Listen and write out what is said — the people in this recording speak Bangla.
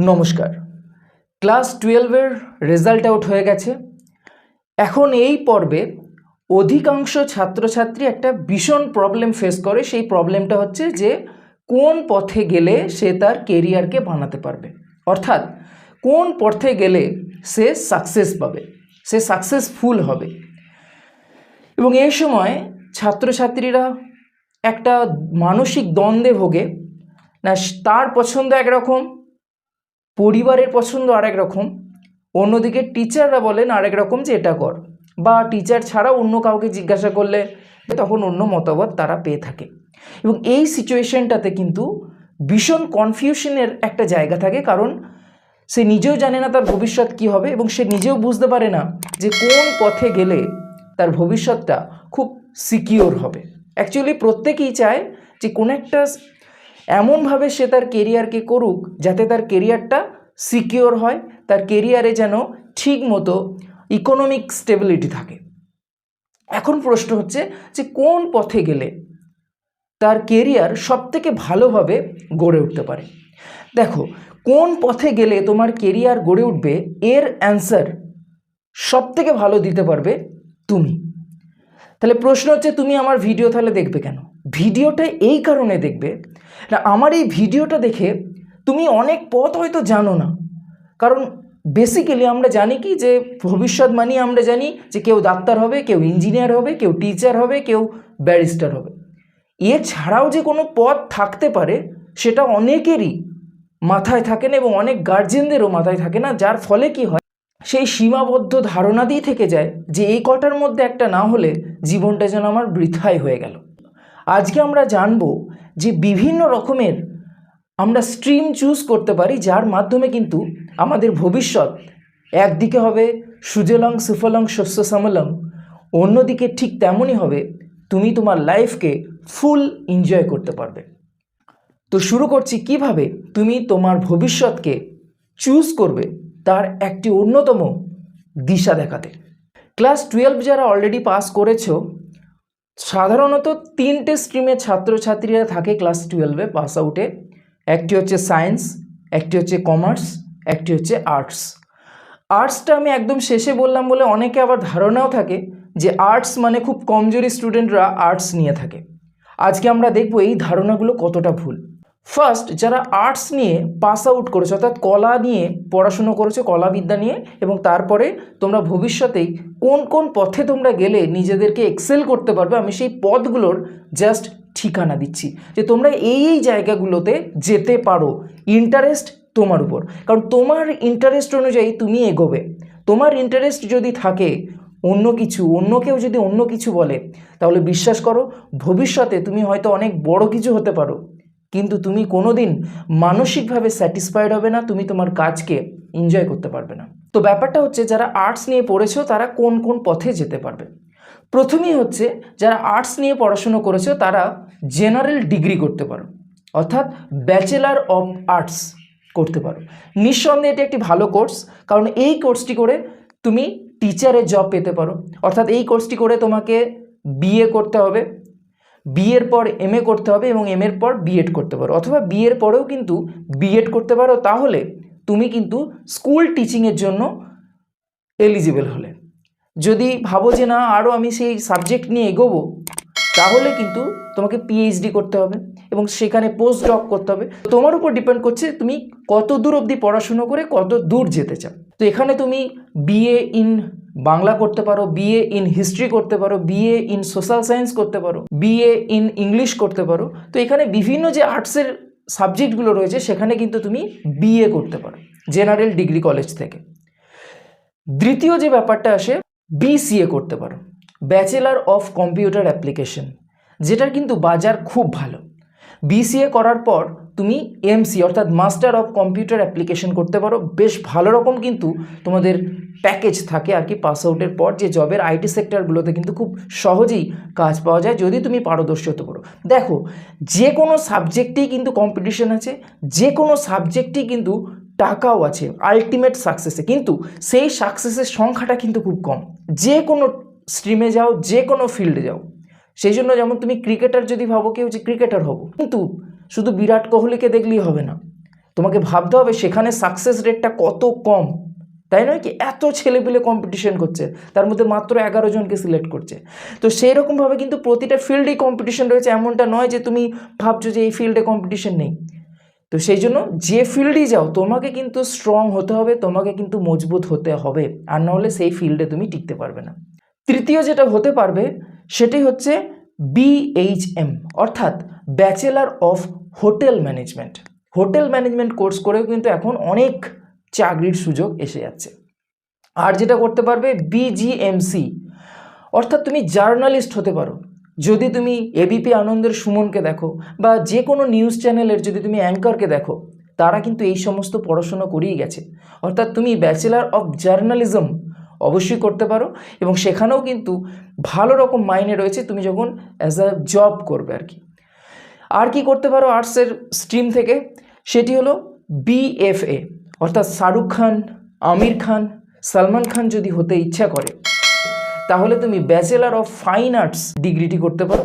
নমস্কার। ক্লাস টুয়েলভের রেজাল্ট আউট হয়ে গেছে। এখন এই পর্বে অধিকাংশ ছাত্রছাত্রী একটা ভীষণ প্রবলেম ফেস করে। সেই প্রবলেমটা হচ্ছে যে, কোন পথে গেলে সে তার কেরিয়ারকে বানাতে পারবে? অর্থাৎ, কোন পথে গেলে সে সাকসেস পাবে? সে সাকসেসফুল হবে। এবং এই সময় ছাত্রছাত্রীরা একটা মানসিক দ্বন্দ্বে ভোগে। না, তার পছন্দ একরকম পরিবারের পছন্দ আরেক রকম, অন্যদিকে টিচাররা বলেন আরেক রকম যে এটা কর। বা টিচার ছাড়াও অন্য কাউকে জিজ্ঞাসা করলে তখন অন্য মতামত তারা পেয়ে থাকে। এবং এই সিচুয়েশনটাতে কিন্তু ভীষণ কনফিউশনের একটা জায়গা থাকে, কারণ সে নিজেও জানে না তার ভবিষ্যৎ কী হবে এবং সে নিজেও বুঝতে পারে না যে কোন পথে গেলে তার ভবিষ্যৎটা খুব সিকিওর হবে। অ্যাকচুয়ালি প্রত্যেকেই চায় যে কোনো একটা এমনভাবে সে তার কেরিয়ারকে করুক যাতে তার কেরিয়ারটা সিকিওর হয়, তার কেরিয়ারে যেন ঠিক মতো ইকোনমিক স্টেবিলিটি থাকে। এখন প্রশ্ন হচ্ছে যে কোন পথে গেলে তার কেরিয়ার সবথেকে ভালোভাবে গড়ে উঠতে পারে? দেখো, কোন পথে গেলে তোমার কেরিয়ার গড়ে উঠবে? এর অ্যান্সার সবথেকে ভালো দিতে পারবে তুমি। তাহলে প্রশ্ন হচ্ছে, তুমি আমার ভিডিও তাহলে দেখবে কেন? ভিডিওটা এই কারণে দেখবে না, আমার এই ভিডিওটা দেখে তুমি অনেক পথ হয়তো জানো না। কারণ বেসিক্যালি আমরা জানি কি যে, ভবিষ্যৎ মানি আমরা জানি যে কেউ ডাক্তার হবে, কেউ ইঞ্জিনিয়ার হবে, কেউ টিচার হবে, কেউ ব্যারিস্টার হবে। এছাড়াও যে কোনো পথ থাকতে পারে, সেটা অনেকেরই মাথায় থাকে না এবং অনেক গার্জেনদেরও মাথায় থাকে না, যার ফলে কি হয় সেই সীমাবদ্ধ ধারণা দিয়ে থেকে যায় যে এই কটার মধ্যে একটা না হলে জীবনটা যেন আমার বৃথাই হয়ে গেল। আজকে আমরা জানব যে বিভিন্ন রকমের আমরা স্ট্রিম চুজ করতে পারি, যার মাধ্যমে কিন্তু আমাদের ভবিষ্যৎ একদিকে হবে সুজলং সুফলং শস্য সমলং, অন্যদিকে ঠিক তেমনই হবে তুমি তোমার লাইফকে ফুল এনজয় করতে পারবে। তো শুরু করছি কীভাবে তুমি তোমার ভবিষ্যৎকে চুজ করবে তার একটি অন্যতম দিশা দেখাতে। ক্লাস টুয়েলভ যারা অলরেডি পাস করেছ, সাধারণত তিনটে স্ট্রিমের ছাত্রছাত্রীরা থাকে ক্লাস টুয়েলভে পাস আউটে একটি হচ্ছে সায়েন্স একটি হচ্ছে কমার্স একটি হচ্ছে আর্টস আর্টসটা আমি একদম শেষে বললাম বলে অনেকে আবার ধারণাও থাকে যে আর্টস মানে খুব কমজোরি স্টুডেন্টরা আর্টস নিয়ে থাকে। আজকে আমরা দেখব এই ধারণাগুলো কতটা ভুল। ফার্স্ট যারা আর্টস নিয়ে পাস আউট করেছ, অর্থাৎ কলা নিয়ে পড়াশুনো করেছ, কলাবিদ্যা নিয়ে, এবং তারপরে তোমরা ভবিষ্যতেই কোন কোন পথে তোমরা গেলে নিজেদেরকে এক্সেল করতে পারবে, আমি সেই পথগুলোর জাস্ট ঠিকানা দিচ্ছি। যে তোমরা এই এই জায়গাগুলোতে যেতে পারো ইন্টারেস্ট তোমার উপর। কারণ তোমার ইন্টারেস্ট অনুযায়ী তুমি এগোবে। তোমার ইন্টারেস্ট যদি থাকে অন্য কিছু, অন্য কেউ যদি অন্য কিছু বলে, তাহলে বিশ্বাস করো, ভবিষ্যতে তুমি হয়তো অনেক বড় কিছু হতে পারো। কিন্তু তুমি কোনো দিন মানসিকভাবে স্যাটিসফাইড হবে না, তুমি তোমার কাজকে এনজয় করতে পারবে না। তো ব্যাপারটা হচ্ছে যারা আর্টস নিয়ে পড়েছো, তারা কোন কোন পথে যেতে পারবে? প্রথমেই হচ্ছে যারা আর্টস নিয়ে পড়াশুনো করেছ, তারা জেনারেল ডিগ্রি করতে পারো, অর্থাৎ ব্যাচেলার অফ আর্টস করতে পারো। নিঃসন্দেহে এটি একটি ভালো কোর্স কারণ এই কোর্সটি করে তুমি টিচারের জব পেতে পারো। অর্থাৎ এই কোর্সটি করে তোমাকে বিএ করতে হবে বিয়ের পর এম করতে হবে এবং এম এর পর বিএড করতে পারো। অথবা বিয়ের পরেও কিন্তু বিএড করতে পারো, তাহলে তুমি কিন্তু স্কুল টিচিংয়ের জন্য এলিজিবল হলে। যদি ভাবো যে না আরও আমি সেই সাবজেক্ট নিয়ে এগোবো, তাহলে কিন্তু তোমাকে পিএইচডি করতে হবে এবং সেখানে পোস্ট ডক করতে হবে। তোমার উপর ডিপেন্ড করছে তুমি কত দূর অবধি পড়াশুনো করে কত দূর যেতে চাও। তো এখানে তুমি বিএ ইন বাংলা করতে পারো বিএ ইন হিস্ট্রি করতে পারো বিএ ইন সোশ্যাল সায়েন্স করতে পারো বিএ ইন ইংলিশ করতে পারো। তো এখানে বিভিন্ন যে আর্টসের সাবজেক্টগুলো রয়েছে, সেখানে কিন্তু তুমি বিএ করতে পারো জেনারেল ডিগ্রি কলেজ থেকে। দ্বিতীয় যে ব্যাপারটা আসে বিসিএ করতে পারো ব্যাচেলার অফ কম্পিউটার অ্যাপ্লিকেশন যেটার কিন্তু বাজার খুব ভালো। বিসিএ করার পর তুমি এমসি অর্থাৎ মাস্টার অফ কম্পিউটার অ্যাপ্লিকেশন করতে পারো। বেশ ভালো রকম কিন্তু তোমাদের প্যাকেজ থাকে আর কি পাস আউটের পর যে জবের আইটি সেক্টরগুলোতে কিন্তু খুব সহজেই কাজ পাওয়া যায়, যদি তুমি পারদর্শী হতে পারো। দেখো, যে কোনো সাবজেক্টেই কিন্তু কম্পিটিশন আছে, যে কোনো সাবজেক্টেই কিন্তু টাকাও আছে আলটিমেট সাকসেসে কিন্তু সেই সাকসেসের সংখ্যাটা কিন্তু খুব কম। যে কোনো স্ট্রিমে যাও, যে কোনো ফিল্ডে যাও। সেই জন্য যেমন তুমি ক্রিকেটার যদি ভাবো, কেউ যে ক্রিকেটার হব। কিন্তু শুধু বিরাট কোহলিকে দেখলেই হবে না। তোমাকে ভাবতে হবে সেখানে সাকসেস রেটটা কত কম। তাই নয় কি? এত ছেলেপিলে কম্পিটিশন করছে। তার মধ্যে মাত্র এগারো জনকে সিলেক্ট করছে। তো সেই রকমভাবে কিন্তু প্রতিটা ফিল্ডেই কম্পিটিশন রয়েছে। এমনটা নয় যে তুমি ভাবছ যে এই ফিল্ডে কম্পিটিশন নেই। তো সেই জন্য যে ফিল্ডেই যাও, তোমাকে কিন্তু স্ট্রং হতে হবে, তোমাকে কিন্তু মজবুত হতে হবে। আর নাহলে সেই ফিল্ডে তুমি টিকতে পারবে না। তৃতীয় যেটা হতে পারবে সেটি হচ্ছে বিএইচএম অর্থাৎ bachelor of hotel management hotel management course করেও কিন্তু এখন অনেক চাকরির সুযোগ এসে যাচ্ছে। আর যেটা করতে পারবে বিজিএমসি অর্থাৎ তুমি জার্নালিস্ট হতে পারো। যদি তুমি এবিপি আনন্দের সুমনকে দেখো বা যে কোনো নিউজ চ্যানেলের যদি তুমি অ্যাঙ্কারকে দেখো, তারা কিন্তু এই সমস্ত পড়াশোনা করেই গেছে। অর্থাৎ তুমি ব্যাচেলার অফ জার্নালিজম অবশ্যই করতে পারো। এবং সেখানেও কিন্তু ভালো রকম মাইনে রয়েছে তুমি যখন অ্যাজ আ জব করবে আর কি। আর কি করতে পারো আর্টসের স্ট্রিম থেকে? সেটি হলো বিএফএ অর্থাৎ শাহরুখ খান, আমির খান, সালমান খান যদি হতে ইচ্ছা করে, তাহলে তুমি ব্যাচেলার অফ ফাইন আর্টস ডিগ্রিটি করতে পারো।